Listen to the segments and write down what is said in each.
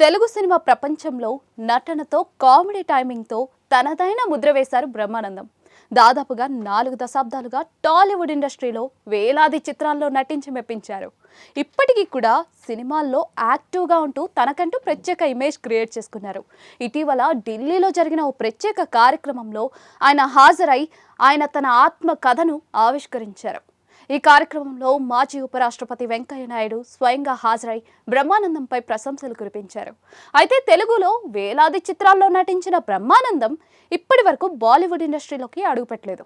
Telugu cinema ప్రపంచంలో నటనతో comedy టైమింగ్తో తనదైన ముద్ర వేశారు బ్రహ్మానందం. దాదాపుగా నాలుగు దశాబ్దాలుగా టాలీవుడ్ ఇండస్ట్రీలో వేలాది చిత్రాల్లో నటించి మెప్పించారు. ఇప్పటికీ కూడా సినిమాల్లో యాక్టివ్గా ఉంటూ తనకంటూ ప్రత్యేక ఇమేజ్ క్రియేట్ చేసుకున్నారు. ఇటీవల ఢిల్లీలో జరిగిన ఓ ప్రత్యేక కార్యక్రమంలో ఆయన హాజరై ఆయన తన ఆత్మ కథను ఆవిష్కరించారు. ఈ కార్యక్రమంలో మాజీ ఉపరాష్ట్రపతి వెంకయ్య నాయుడు స్వయంగా హాజరై బ్రహ్మానందంపై ప్రశంసలు కురిపించారు. అయితే తెలుగులో వేలాది చిత్రాల్లో నటించిన బ్రహ్మానందం ఇప్పటి వరకు బాలీవుడ్ ఇండస్ట్రీలోకి అడుగుపెట్టలేదు.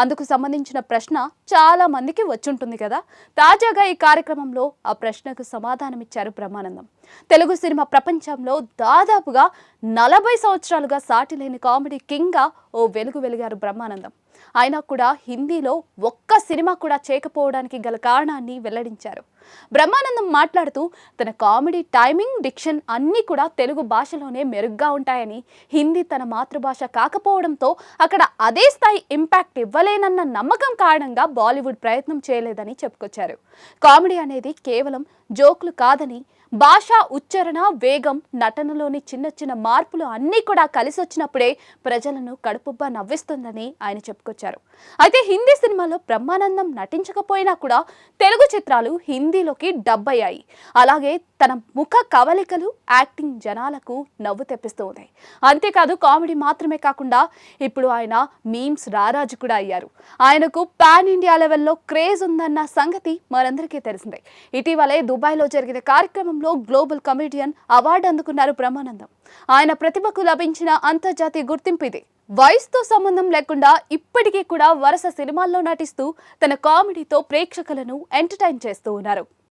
అందుకు సంబంధించిన ప్రశ్న చాలా మందికి వచ్చుంటుంది కదా. తాజాగా ఈ కార్యక్రమంలో ఆ ప్రశ్నకు సమాధానమిచ్చారు బ్రహ్మానందం. తెలుగు సినిమా ప్రపంచంలో దాదాపుగా నలభై సంవత్సరాలుగా సాటిలేని కామెడీ కింగ్గా ఓ వెలుగు వెలిగారు బ్రహ్మానందం. అయినా కూడా హిందీలో ఒక్క సినిమా కూడా చేయకపోవడానికి గల కారణాన్ని వెల్లడించారు. బ్రహ్మానందం మాట్లాడుతూ తన కామెడీ టైమింగ్ డిక్షన్ అన్నీ కూడా తెలుగు భాషలోనే మెరుగ్గా ఉంటాయని హిందీ తన మాతృభాష కాకపోవడంతో అక్కడ అదే స్థాయి ఇంపాక్ట్ ఇవ్వలేనన్న నమ్మకం కారణంగా బాలీవుడ్ ప్రయత్నం చేయలేదని చెప్పుకొచ్చారు. కామెడీ అనేది కేవలం జోక్లు కాదని భాష ఉచ్చారణ వేగం నటనలోని చిన్న చిన్న మార్పులు అన్నీ కూడా కలిసి వచ్చినప్పుడే ప్రజలను కడుపుబ్బా నవ్విస్తుందని ఆయన చెప్పుకొచ్చారు. అయితే హిందీ సినిమాలో బ్రహ్మానందం నటించకపోయినా కూడా తెలుగు చిత్రాలు హిందీలోకి డబ్ అయ్యాయి అలాగే తన ముఖ కవలికలు యాక్టింగ్ జనాలకు నవ్వు తెప్పిస్తూ ఉన్నాయి అంతేకాదు కామెడీ మాత్రమే కాకుండా ఇప్పుడు ఆయన మీమ్స్ రారాజు కూడా అయ్యారు. ఆయనకు పాన్ ఇండియా లెవెల్లో క్రేజ్ ఉందన్న సంగతి మనందరికీ తెలిసిందే. ఇటీవలే దుబాయ్లో జరిగిన కార్యక్రమంలో గ్లోబల్ కమెడియన్ అవార్డు అందుకున్నారు బ్రహ్మానందం. ఆయన ప్రతిభకు లభించిన అంతర్జాతీయ గుర్తింపు ఇది. వయసుతో సంబంధం లేకుండా ఇప్పటికీ కూడా వరుస సినిమాల్లో నటిస్తూ తన కామెడీతో ప్రేక్షకులను ఎంటర్టైన్ చేస్తూ ఉన్నారు.